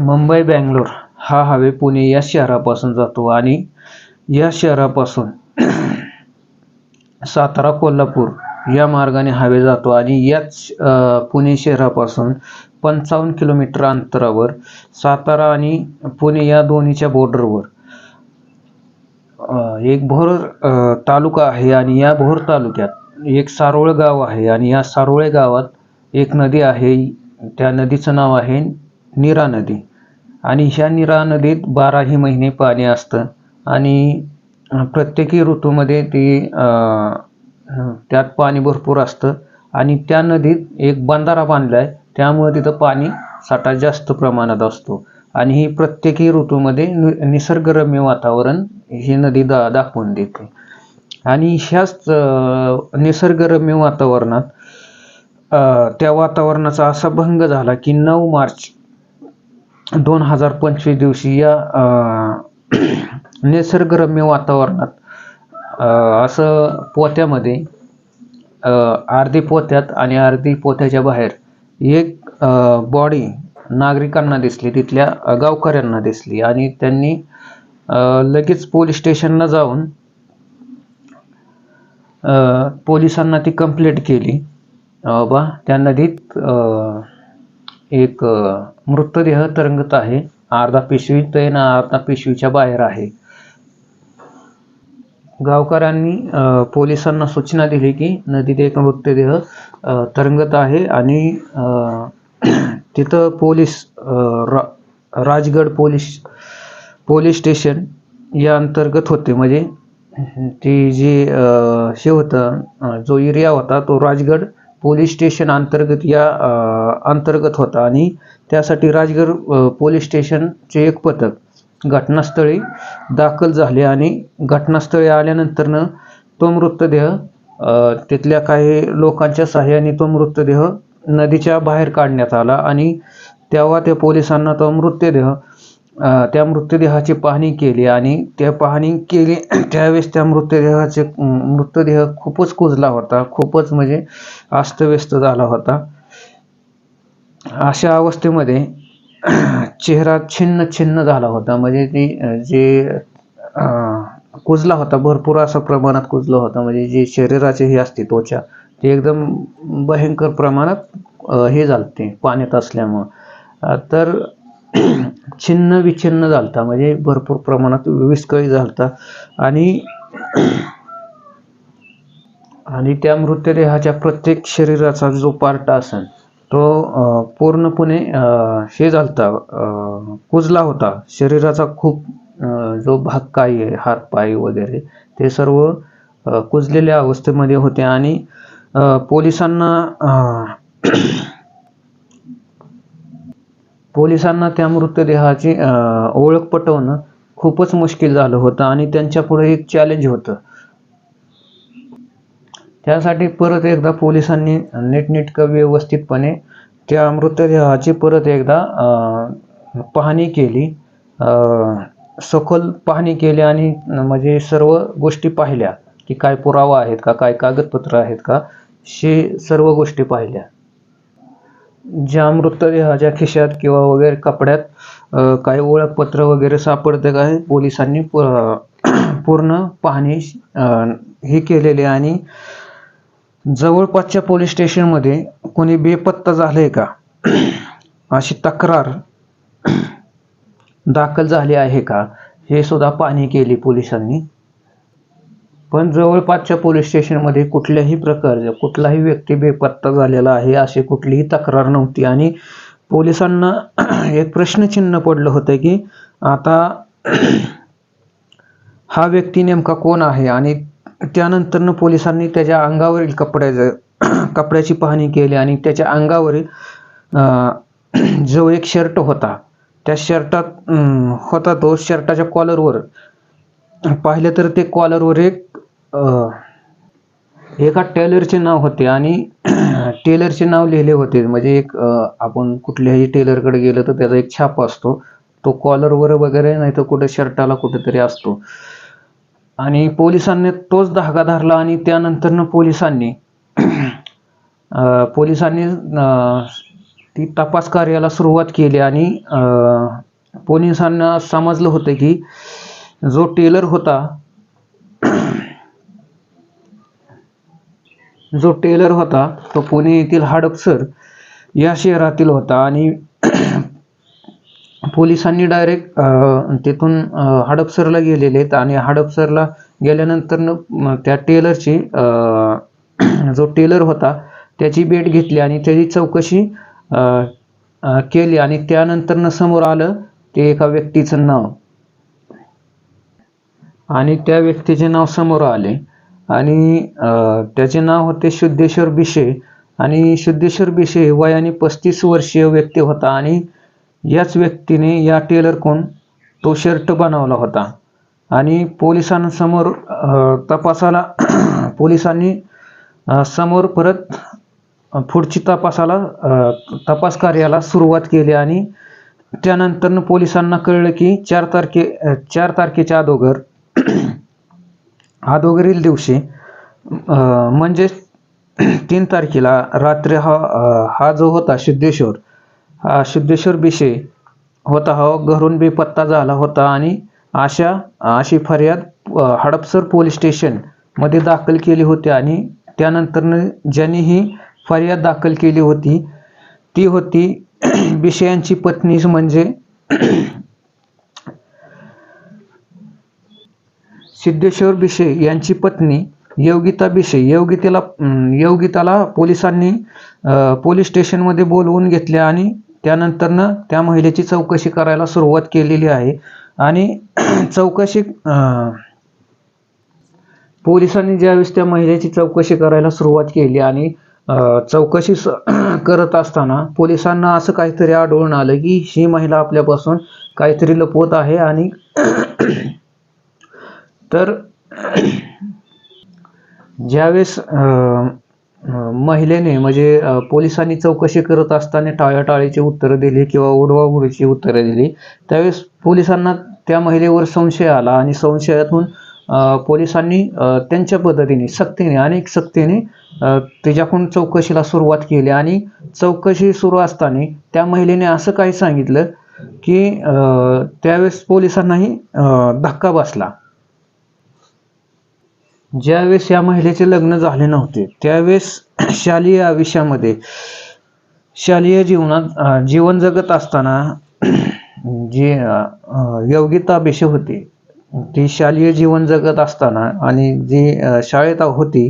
मुंबई बँगलोर हा हवे पुणे या शहरापासून जातो आणि या शहरापासून सातारा कोल्हापूर या मार्गाने हवे जातो आणि याच पुणे शहरापासून पंचावन्न किलोमीटर अंतरावर सातारा आणि पुणे या दोन्हीच्या बॉर्डरवर एक भोर तालुका आहे आणि या भोर तालुक्यात एक सारोळ गाव आहे आणि या सारोळे गावात एक नदी आहे. त्या नदीचं नाव आहे नीरा नदी. आणि ह्या निरा नदीत बाराही महिने पाणी असतं. आणि प्रत्येकी ऋतूमध्ये ती त्यात पाणी भरपूर असतं. आणि त्या नदीत एक बंधारा बांधला आहे त्यामुळे तिथं पाणी साठा जास्त प्रमाणात असतो. आणि ही प्रत्येकी ऋतूमध्ये नि निसर्गरम्य वातावरण ही नदी दा दाखवून देते. आणि ह्याच निसर्गरम्य वातावरणात त्या वातावरणाचा असा भंग झाला की नऊ मार्च दोन हजार पंचवीस दिवशी या निसर्गरम्य वातावरणात असं पोत्यामध्ये अर्धी पोत्यात आणि अर्धी पोत्याच्या बाहेर एक बॉडी नागरिकांना दिसली तिथल्या गावकऱ्यांना दिसली आणि त्यांनी लगेच पोलीस स्टेशनला जाऊन पोलिसांना ती कंप्लेंट केली. बाबा बा त्या नदीत एक मृतदेह तरंगत आहे. अर्धा पिशवीत आहे ना अर्धा पिशवीच्या बाहेर आहे. गावकऱ्यांनी पोलिसांना सूचना दिली की नदीत एक मृतदेह तरंगत आहे आणि तिथं पोलीस रा राजगड पोलीस पोलीस स्टेशन या अंतर्गत होते. म्हणजे ती जी हे होतं जो एरिया होता तो राजगड पोलीस स्टेशन अंतर्गत या अंतर्गत होता आणि त्यासाठी राजगड पोलीस स्टेशनचे एक पथक घटनास्थळी दाखल झाले आणि घटनास्थळी आल्यानंतरनं तो मृतदेह तिथल्या काही लोकांच्या सहाय्याने तो मृतदेह नदीच्या बाहेर काढण्यात आला आणि तेव्हा त्या पोलिसांना तो मृतदेह त्या मृतदेहाची पाहणी केली आणि त्या पाहणी केली. त्यावेळेस त्या मृतदेहाचे मृतदेह खूपच कुजला होता. खूपच म्हणजे अस्तव्यस्त झाला होता. अशा अवस्थेमध्ये चेहरा छिन्न छिन्न झाला होता. म्हणजे ती जे कुजला होता भरपूर असा प्रमाणात कुजला होता. म्हणजे जे शरीराचे हे असते त्वचा ते एकदम भयंकर प्रमाणात हे झालते पाण्यात असल्यामुळं. तर छिन्न विछिन्न झालता म्हणजे भरपूर प्रमाणात विस्कळीत झालता. आणि आणि त्या मृतदेहाच्या प्रत्येक शरीराचा जो पार्ट असेल तो पूर्णपणे हे झालता कुजला होता. शरीराचा खूप जो भाग काही आहे हात पाय वगैरे ते सर्व कुजलेल्या अवस्थेमध्ये होते. आणि पोलिसांना पोलिसांना त्या मृतदेहाची ओळख पटवणं खूपच मुश्किल झालं होतं आणि त्यांच्यापुढे एक चॅलेंज होतं. त्यासाठी परत एकदा पोलिसांनी नीटनेटकं व्यवस्थितपणे त्या मृतदेहाची परत एकदा पाहणी केली. सखोल पाहणी केली आणि म्हणजे सर्व गोष्टी पाहिल्या की काय पुरावा आहेत का काय कागदपत्र आहेत का हे सर्व गोष्टी पाहिल्या. ज्या मृतदेहाच्या खिशात किंवा वगैरे कपड्यात काही ओळखपत्र वगैरे सापडतं का पोलिसांनी पूर्ण पाहणी अ, हे केलेली आणि जवळपासच्या पोलीस स्टेशनमध्ये कोणी बेपत्ता झालंय का? अशी तक्रार दाखल झाली आहे का? हे सुद्धा पाहणी केली पोलिसांनी. पण जवळपासच्या पोलीस स्टेशनमध्ये कुठल्याही प्रकारचं कुठलाही व्यक्ती बेपत्ता झालेला आहे अशी कुठलीही तक्रार नव्हती. आणि पोलिसांना एक प्रश्नचिन्ह पडलं होतं की आता हा व्यक्ती नेमका कोण आहे? आणि त्यानंतरनं पोलिसांनी त्याच्या अंगावरील कपड्याचं कपड्याची पाहणी केली आणि त्याच्या अंगावरील जो एक शर्ट होता त्या शर्टात होता तो शर्टाच्या कॉलरवर पाहिलं तर ते कॉलरवर एक एका टेलरचे नाव होते आणि टेलरचे नाव लिहिले होते. म्हणजे एक आपण कुठल्याही टेलरकडे गेलं तर त्याचा एक छाप असतो. तो कॉलरवर वगैरे नाही तर कुठे शर्टाला कुठेतरी असतो. आणि पोलिसांनी तोच धागा धरला आणि त्यानंतरनं पोलिसांनी पोलिसांनी ती तपास कार्याला सुरुवात केली आणि पोलिसांना समजलं होतं की जो टेलर होता जो टेलर होता तो पुणे येथील हडपसर या शहरातील होता आणि पोलिसांनी डायरेक्ट तिथून हडपसरला गेलेले आहेत आणि हडपसरला गेल्यानंतर त्या टेलरची जो टेलर होता त्याची भेट घेतली आणि त्याची चौकशी केली आणि त्यानंतर समोर आलं ते एका व्यक्तीचं नाव. आणि त्या व्यक्तीचे नाव समोर आले. आणि त्याचे नाव होते शुद्धेश्वर बिशे. आणि शुद्धेश्वर बिशे वयाने पस्तीस वर्षीय व्यक्ती होता आणि याच व्यक्तीने या टेलर कोण तो शर्ट बनवला होता. आणि पोलिसांसमोर तपासाला पोलिसांनी समोर परत पुढची तपासाला तपास कार्याला सुरुवात केली आणि त्यानंतर पोलिसांना कळलं की चार तारखे चार तारखेच्या अगोदर अगोदरील दिवशी म्हणजेच तीन तारखेला रात्री हा हा जो होता सिद्धेश्वर हा सिद्धेश्वर बिशे होता हा घरून बेपत्ता झाला होता आणि अशा अशी फर्याद हडपसर पोलीस स्टेशनमध्ये दाखल केली होती आणि त्यानंतर ज्यांनी ही फर्याद दाखल केली होती ती होती बिशे यांची पत्नी म्हणजे सिद्धेश्वर बिशे यांची पत्नी योगिता बिशे योगितेला योगिताला पोलिसांनी पोलीस स्टेशनमध्ये बोलवून घेतले आणि त्यानंतरनं त्या महिलेची चौकशी करायला सुरुवात केलेली आहे. आणि चौकशी पोलिसांनी ज्यावेळेस त्या महिलेची चौकशी करायला सुरुवात केली आणि चौकशी करत असताना पोलिसांना असं काहीतरी आढळून आलं की ही महिला आपल्यापासून काहीतरी लपवत आहे आणि तर ज्यावेळेस महिलेने म्हणजे पोलिसांनी चौकशी करत असताना टाळ्याटाळीची उत्तरं दिली किंवा उडवाउडीची उत्तरं दिली त्यावेळेस पोलिसांना त्या महिलेवर संशय आला आणि संशयातून पोलिसांनी त्यांच्या पद्धतीने सक्तीने अनेक सक्तीने तिच्याकडून त्याच्याकडून चौकशीला सुरुवात केली आणि चौकशी सुरू असताना त्या महिलेने असं काही सांगितलं की त्यावेळेस पोलिसांनाही धक्का बसला. ज्यावेळेस या महिलेचे लग्न झाले नव्हते त्यावेळेस शालेय आयुष्यामध्ये शालेय जीवनात जीवन जगत असताना जी अं, योगिता बेशे होती ती शालेय जीवन जगत असताना आणि जी शाळेत होती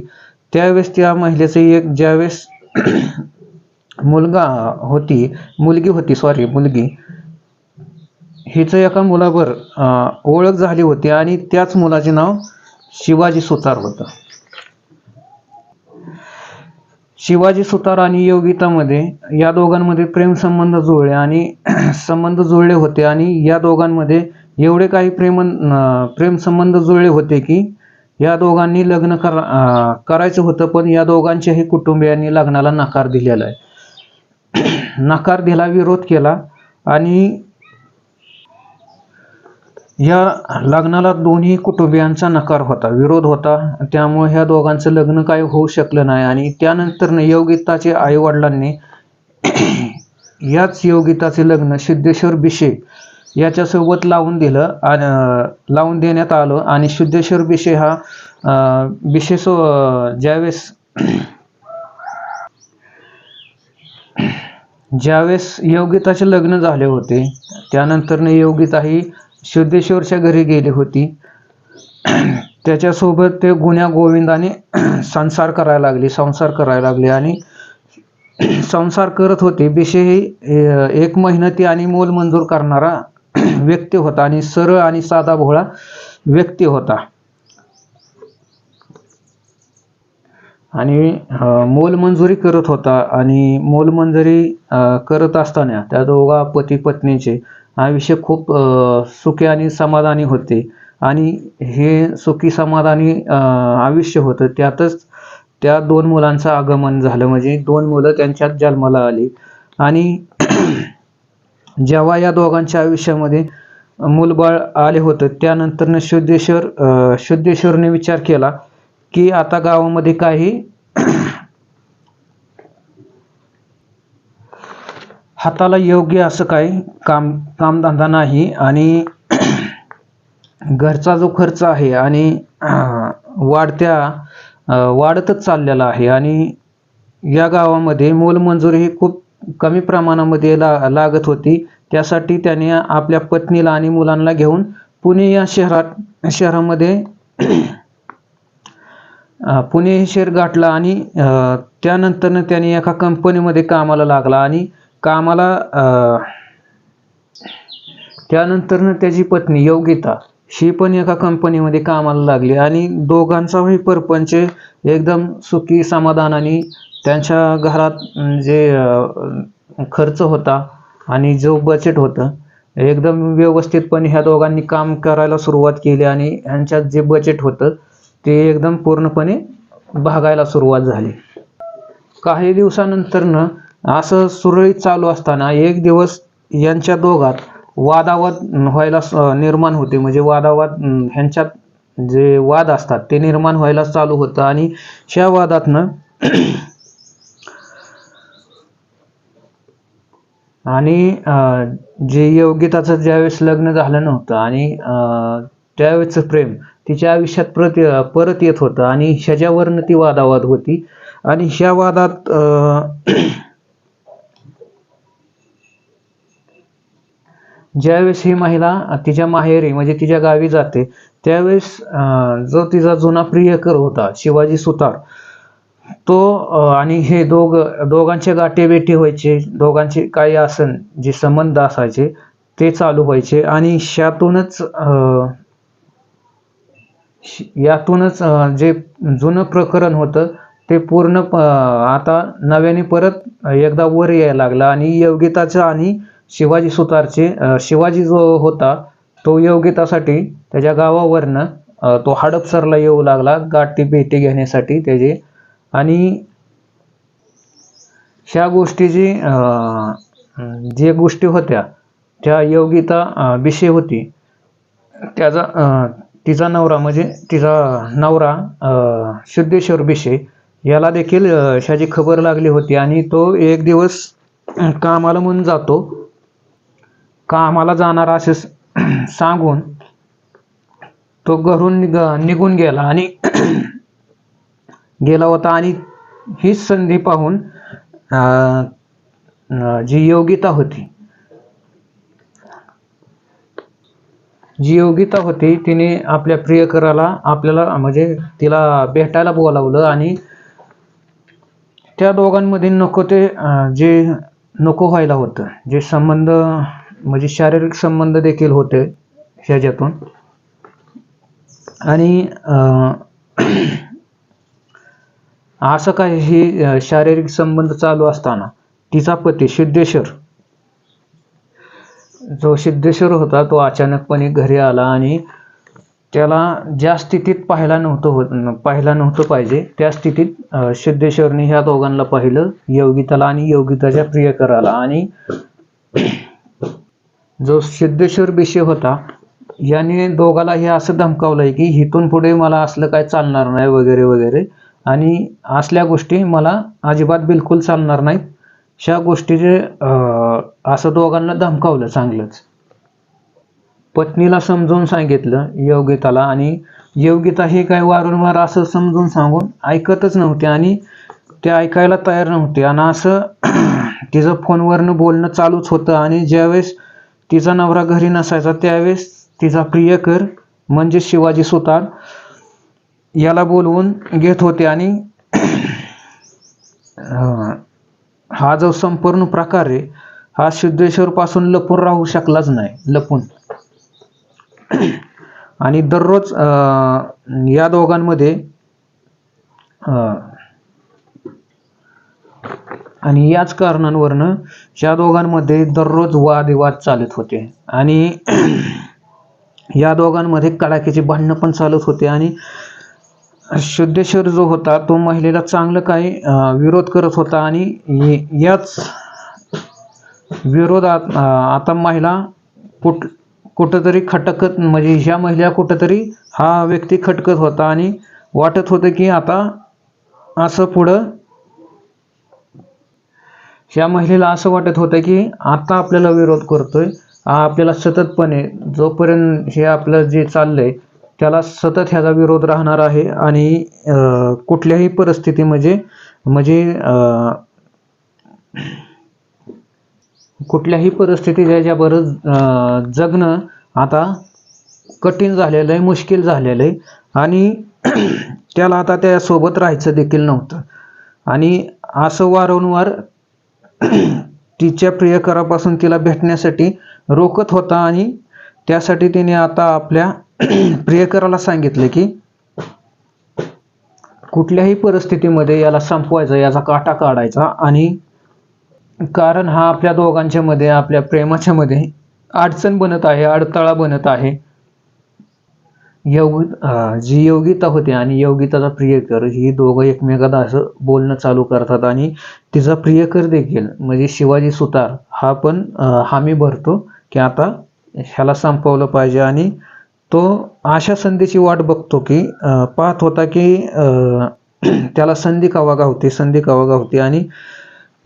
त्यावेळेस त्या महिलेचे एक ज्यावेळेस मुलगा होती मुलगी होती सॉरी मुलगी हिचं एका मुलावर अं, ओळख झाली होती आणि त्याच मुलाचे नाव शिवाजी सुतार होतं. शिवाजी सुतार आणि योगितामध्ये या दोघांमध्ये प्रेम संबंध जुळले आणि संबंध जुळले होते आणि या दोघांमध्ये एवढे काही प्रेम प्रेमसंबंध प्रेम संबंध जुळले होते की या दोघांनी लग्न कर करायचं होतं पण या दोघांच्याही कुटुंबियांनी लग्नाला नकार दिलेला आहे. नकार दिला विरोध केला आणि या लग्नाला दोन्ही कुटुंबियांचा नकार होता विरोध होता. त्यामुळे ह्या दोघांचं लग्न काही होऊ शकलं नाही आणि त्यानंतर योगिताचे आई वडिलांनी याच योगिताचे लग्न सिद्धेश्वर बिशे याच्यासोबत लावून दिलं आणि लावून देण्यात आलं. आणि सिद्धेश्वर बिशे हा विशेष ज्यावेळेस ज्यावेळेस योगिताचे लग्न झाले होते त्यानंतर योगिता ही सिद्धेश्वरच्या घरी गेली होती. त्याच्यासोबत ते गुन्ह्या गोविंदाने संसार करायला लागले संसार करायला लागले आणि संसार करत होते. बिशे ही एक मेहनती आणि मोल मंजूर करणारा व्यक्ती होता आणि सरळ आणि साधा भोळा व्यक्ती होता. आणि मोलमंजुरी करत होता आणि मोलमंजुरी करत असताना त्या दोघा पती पत्नीचे आयुष्य खूप सुखी आणि समाधानी होते. आणि हे सुखी समाधानी आयुष्य होतं. त्यातच त्या दोन मुलांचं आगमन झालं. म्हणजे दोन मुलं त्यांच्यात जन्माला आली. आणि जेव्हा या दोघांच्या आयुष्यामध्ये मूलबाळ आले होतं त्यानंतरनं शुद्धेश्वर शुद्धेश्वरने विचार केला की आता गावामध्ये काही हाताला योग्य असं काही काम कामधंदा नाही आणि घरचा जो खर्च आहे आणि वाढत्या वाढतच चाललेला आहे आणि या गावामध्ये मोलमंजूर ही खूप कमी प्रमाणामध्ये ला लागत होती. त्यासाठी त्याने आपल्या पत्नीला आणि मुलांना घेऊन पुणे या शहरात शहरामध्ये पुणे हे शहर गाठलं आणि त्यानंतरनं त्याने एका कंपनीमध्ये कामाला लागला आणि कामाला त्यानंतरनं त्याची पत्नी योगिता ही पण एका कंपनीमध्ये कामाला लागली. आणि दोघांचाही परपंच एकदम सुखी समाधानाने त्यांच्या घरात जे खर्च होता आणि जो बजेट होतं एकदम व्यवस्थितपणे ह्या दोघांनी काम करायला सुरुवात केली आणि ह्यांच्यात जे बजेट होतं ते एकदम पूर्णपणे भागायला सुरुवात झाली. काही दिवसानंतरनं असं सुरळीत चालू असताना एक दिवस यांच्या दोघात वादावाद व्हायला निर्माण होते. म्हणजे वादावाद ह्यांच्यात जे वाद असतात ते निर्माण व्हायला चालू होतं. आणि ह्या वादातनं आणि अं, जे योगिताचं ज्यावेळेस लग्न झालं नव्हतं आणि अं, त्यावेळेचं प्रेम तिच्या आयुष्यात परत परत येत होतं. आणि ह्याच्यावरनं ती वादावाद होती. आणि ह्या वादात ज्यावेळेस ही महिला तिच्या माहेरी म्हणजे तिच्या गावी जाते त्यावेळेस अं, जो तिचा जुना प्रियकर होता शिवाजी सुतार तो आणि हे दोघ दोघांचे गाठेबेटी व्हायचे दोघांचे काही आसन जे संबंध असायचे ते चालू व्हायचे आणि शातूनच अं, यातूनच जे जुनं प्रकरण होतं ते पूर्ण आता नव्याने परत एकदा वर यायला लागलं आणि योगिताचं आणि शिवाजी सुतारचे शिवाजी जो होता तो योगितासाठी त्याच्या गावावरनं तो हडपसरला येऊ लागला गाठी भेटी घेण्यासाठी त्याचे. आणि ह्या गोष्टीची जे गोष्टी होत्या त्या योगिता विषय होती. त्याचा तिचा नवरा म्हणजे तिचा नवरा सिद्धेश्वर बिशे याला देखील अं, ह्याची खबर लागली होती. आणि तो एक दिवस कामाला म्हणून जातो. कामाला जाणार असे सांगून तो घरून निघून गेला आणि गेला होता आणि ही संधी पाहून अं, जी योगिता होती. जी योगिता होती तिने आपल्या प्रियकराला आपल्याला म्हणजे तिला भेटायला बोलावलं आणि त्या दोघांमध्ये नको ते जे नको व्हायला होतं जे संबंध म्हणजे शारीरिक संबंध देखील होते ह्याच्यातून. आणि अं, असं काही शारीरिक संबंध चालू असताना तिचा पती सिद्धेश्वर जो सिद्धेश्वर होता तो अचानकपणे घरी आला आणि त्याला ज्या स्थितीत पाहायला नव्हतं होत पाहायला नव्हतं पाहिजे त्या स्थितीत सिद्धेश्वरने ह्या दोघांना पाहिलं. योगिताला आणि योगिताच्या प्रियकराला. आणि जो सिद्धेश्वर विषय होता याने दोघाला हे असं धमकावलंय की इथून पुढे मला असलं काय चालणार नाही वगैरे वगैरे. आणि असल्या गोष्टी मला अजिबात बिलकुल चालणार नाहीत. ह्या गोष्टीचे असं दोघांना धमकावलं चांगलंच. पत्नीला समजून सांगितलं योगिताला आणि योगिता हे काय वारंवार असं समजून सांगून ऐकतच नव्हते आणि ते ऐकायला तयार नव्हते. आणि असं तिचं फोनवरनं बोलणं चालूच होतं आणि ज्यावेळेस तिचा नवरा घरी नसायचा त्यावेळेस तिचा प्रियकर म्हणजे शिवाजी सुतार याला बोलवून घेत होते आणि हा जो संपूर्ण प्रकार आहे हा सिद्धेश्वर पासून लपून राहू शकलाच नाही लपून. आणि दररोज या दोघांमध्ये आणि याच कारणांवरनं या दोघांमध्ये दररोज वादविवाद चालत होते आणि या दोघांमध्ये कडाक्याची भांडणं पण चालत होते आणि सिद्धेश्वर जो होता तो महिलेला चांगलं काही विरोध करत होता आणि याच विरोधात आता महिला कुठ कुठंतरी खटकत म्हणजे ह्या महिला कुठंतरी हा व्यक्ती खटकत होता आणि वाटत होतं की आता असं पुढं ह्या महिलेला असं वाटत होतं की आता आपल्याला विरोध करतोय. आपल्याला सततपणे जोपर्यंत हे आपलं जे चाललंय त्याला सतत ह्याचा विरोध राहणार आहे आणि अं, कुठल्याही परिस्थिती म्हणजे, म्हणजे अं, कुठल्याही परिस्थिती याच्याबरोबर अं, जगणं आता कठीण झालेलं आहे मुश्किल झालेलं आहे आणि त्याला आता त्यासोबत राहायचं देखील नव्हतं. आणि असं वारंवार तिच्या प्रियकरापासून तिला भेटण्यासाठी रोखत होता आणि त्यासाठी तिने आता आपल्या प्रियकराला सांगितलं की कुठल्याही परिस्थितीमध्ये याला संपवायचं याचा काटा काढायचा आणि कारण हा आपल्या दोघांच्या मध्ये आपल्या प्रेमाच्या मध्ये अडचण बनत आहे अडथळा बनत आहे. योग जी योगिता होती आणि योगिताचा प्रियकर ही दोघं एकमेकाला असं बोलणं चालू करतात आणि तिचा प्रियकर देखील म्हणजे शिवाजी सुतार हा पण हमी हामी भरतो की आता ह्याला संपवलं पाहिजे आणि तो अशा संधीची वाट बघतो की पाहत होता की त्याला संधी कावा गावते संधी कावा गावते आणि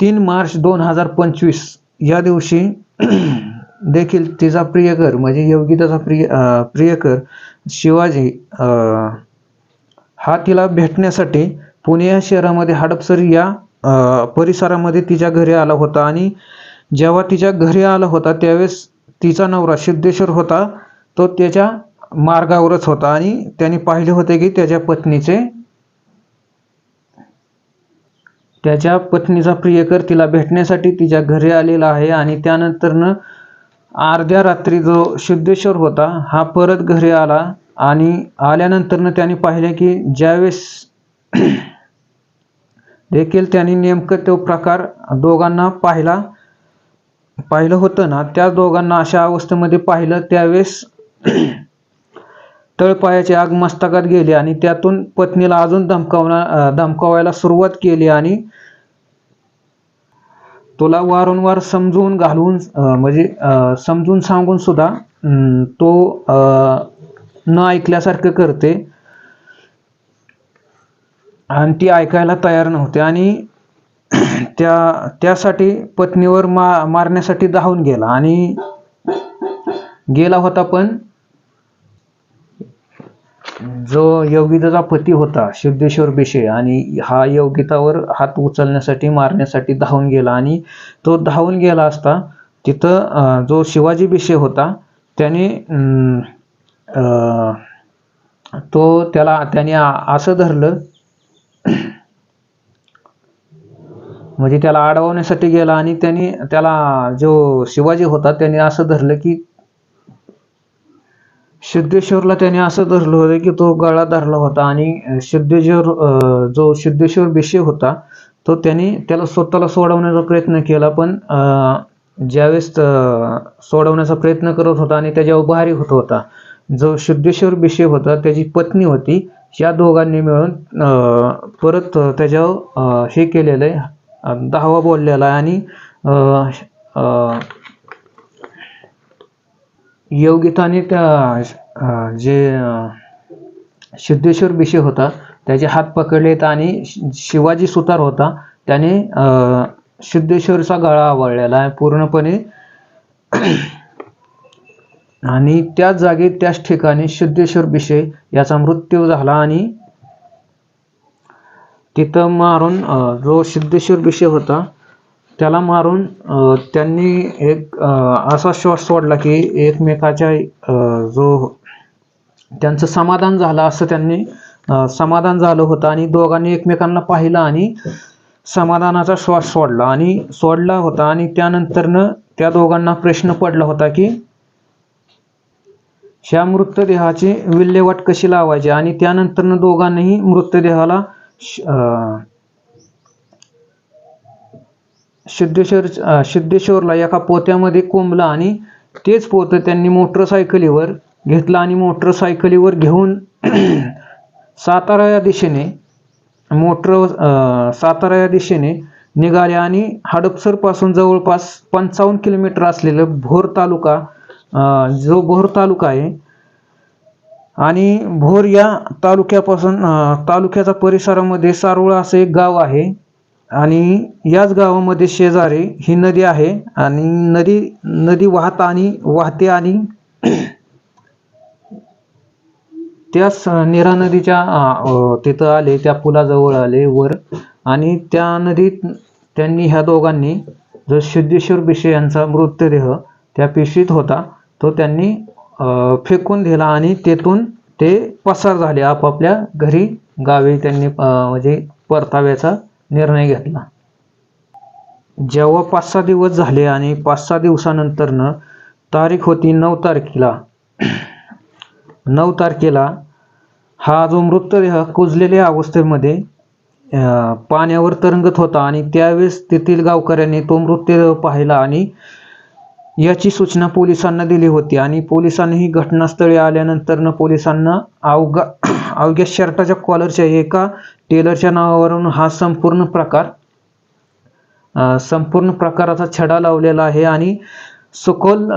तीन मार्च दोन हजार पंचवीस या दिवशी देखील तिचा प्रियकर म्हणजे योगिताचा प्रिय प्रियकर शिवाजी हा तिला भेटण्यासाठी पुणे या शहरामध्ये हडपसर या परिसरामध्ये तिच्या घरी आला होता. आणि जेव्हा तिच्या घरी आला होता त्यावेळेस तिचा नवरा सिद्धेश्वर होता. तो त्याच्या मार्गावरच होता आणि त्याने पाहिले होते की त्याच्या पत्नीचे त्याच्या पत्नीचा प्रियकर तिला भेटण्यासाठी तिच्या घरी आलेला आहे. आणि त्यानंतरनं अर्ध्या रात्री जो सिद्धेश्वर होता हा परत घरी आला आणि आल्यानंतरनं त्याने पाहिले की ज्यावेळेस देखील त्यांनी नेमकं तो प्रकार दोघांना पाहिला पाहिलं होतं ना त्या दोघांना अशा अवस्थेमध्ये पाहिलं त्यावेळेस तळपायाची आग मस्तकात गेली आणि त्यातून पत्नीला अजून धमकावणार धमकावायला सुरुवात केली आणि तुला वारंवार समजून घालून म्हणजे समजून सांगून सुद्धा अं, तो अं, न ऐकल्यासारखं करते. आणि ती ऐकायला तयार नव्हते. आणि त्या त्यासाठी पत्नीवर मा मारण्यासाठी धावून गेला. आणि गेला होता पण जो योगिताचा पती होता सिद्धेश्वर बिशे आणि हा योगितावर हात उचलण्यासाठी मारण्यासाठी धावून गेला. आणि तो धावून गेला असता तिथं जो शिवाजी बिशे होता त्याने अं, अं, तो त्याला त्याने असं धरलं म्हणजे त्याला अडवण्यासाठी गेला. आणि त्याने त्याला जो शिवाजी होता त्याने असं धरलं की सिद्धेश्वरला त्याने असं धरलं होतं की तो गळा धरला होता आणि सिद्धेश्वर जो सिद्धेश्वर बिशे होता तो त्याने त्याला स्वतःला सोडवण्याचा प्रयत्न केला पण ज्यावेळेस सोडवण्याचा प्रयत्न करत होता आणि त्याच्यावर भारी होत होता. जो सिद्धेश्वर बिशे होता त्याची पत्नी होती या दोघांनी मिळून परत त्याच्यावर हे केलेलं आहे दहावा बोललेला आहे आणि योगगीताने योगिताने त्या जे सिद्धेश्वर बिशे होता त्याचे हात पकडलेत आणि शिवाजी सुतार होता त्याने सिद्धेश्वरचा गळा आवळलेला आहे पूर्णपणे. आणि त्याच जागी त्याच ठिकाणी सिद्धेश्वर बिशे याचा मृत्यू झाला आणि तिथं मारून जो सिद्धेश्वर बिशे होता त्याला मारून अं, त्यांनी एक असा श्वास सोडला की एकमेकाच्या अं, जो त्यांचं समाधान झालं असं त्यांनी समाधान झालं होतं आणि दोघांनी एकमेकांना पाहिलं आणि समाधानाचा श्वास सोडला आणि सोडला होता आणि त्यानंतरनं त्या दोघांना प्रश्न पडला होता की ह्या मृतदेहाची विल्हेवाट कशी लावायची? आणि त्यानंतरनं दोघांनीही मृतदेहाला सिद्धेश्वर सिद्धेश्वरला एका पोत्यामध्ये कोंबलं आणि तेच पोतं त्यांनी मोटरसायकलीवर घेतलं आणि मोटरसायकलीवर घेऊन सातारा या दिशेने मोटर सातारा या दिशेने निघाले आणि हडपसरपासून जवळपास पंचावन्न किलोमीटर असलेलं भोर तालुका जो भोर तालुका आहे आणि भोर या तालुक्यापासून तालुक्याच्या परिसरामध्ये सारोळा असं एक गाव आहे. आणि याच गावामध्ये शेजारी ही नदी आहे आणि नदी नदी वाहत आणि वाहते आणि त्याच निरा नदीच्या तिथं आले त्या पुलाजवळ आले वर आणि त्या नदीत त्यांनी ह्या दोघांनी जो सिद्धेश्वर पिशे यांचा मृतदेह त्या पिशवीत होता तो त्यांनी फेकून दिला आणि तेथून ते पसार झाले. आपापल्या घरी गावी त्यांनी म्हणजे परताव्याचा निर्णय घेतला. जेव्हा पाच सहा दिवस झाले आणि पाच सहा दिवसानंतरनं तारीख होती नऊ तारखेला. नऊ तारखेला हा जो मृतदेह कुजलेल्या अवस्थेमध्ये अं, पाण्यावर तरंगत होता आणि त्यावेळेस तेथील गावकऱ्यांनी तो मृतदेह पाहिला आणि याची सूचना पोलिसांना दिली होती आणि पोलिसांनीही घटनास्थळी आल्यानंतरनं पोलिसांना अवघा अवघ्या शर्टाच्या कॉलरच्या एका टेलरच्या नावावरून हा संपूर्ण प्रकार संपूर्ण प्रकाराचा छडा लावलेला आहे आणि सखोल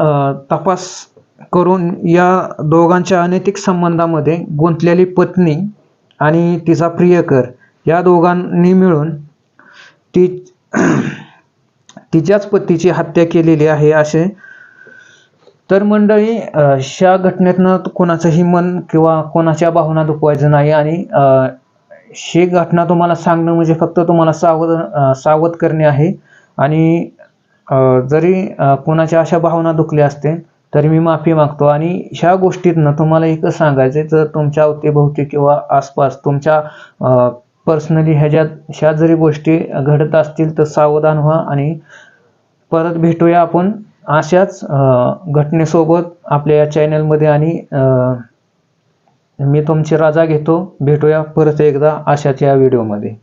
तपास करून या दोघांच्या अनैतिक संबंधामध्ये गुंतलेली पत्नी आणि तिचा प्रियकर या दोघांनी मिळून ती तिच्याच पतीची हत्या केलेली आहे असे. तर मंडळी अशा घटनेतनं कोणाचंही मन किंवा कोणाच्या भावना दुखवायचं नाही आणि ही घटना तुम्हाला सांगणं म्हणजे फक्त तुम्हाला सावध सावध करणे आहे. आणि जरी कोणाच्या अशा भावना दुखल्या असतील तरी मी माफी मागतो. आणि ह्या गोष्टीतनं तुम्हाला एकच सांगायचं जर तुमच्या अवतीभोवती किंवा आसपास तुमच्या पर्सनली ह्याच्यात ह्या जरी गोष्टी घडत असतील तर सावधान व्हा आणि परत भेटूया आपण अशाच घटनेसोबत आपल्या या चॅनलमध्ये आणि मी तुमची रजा घेतो. भेटूया परत एकदा अशाच या व्हिडिओमध्ये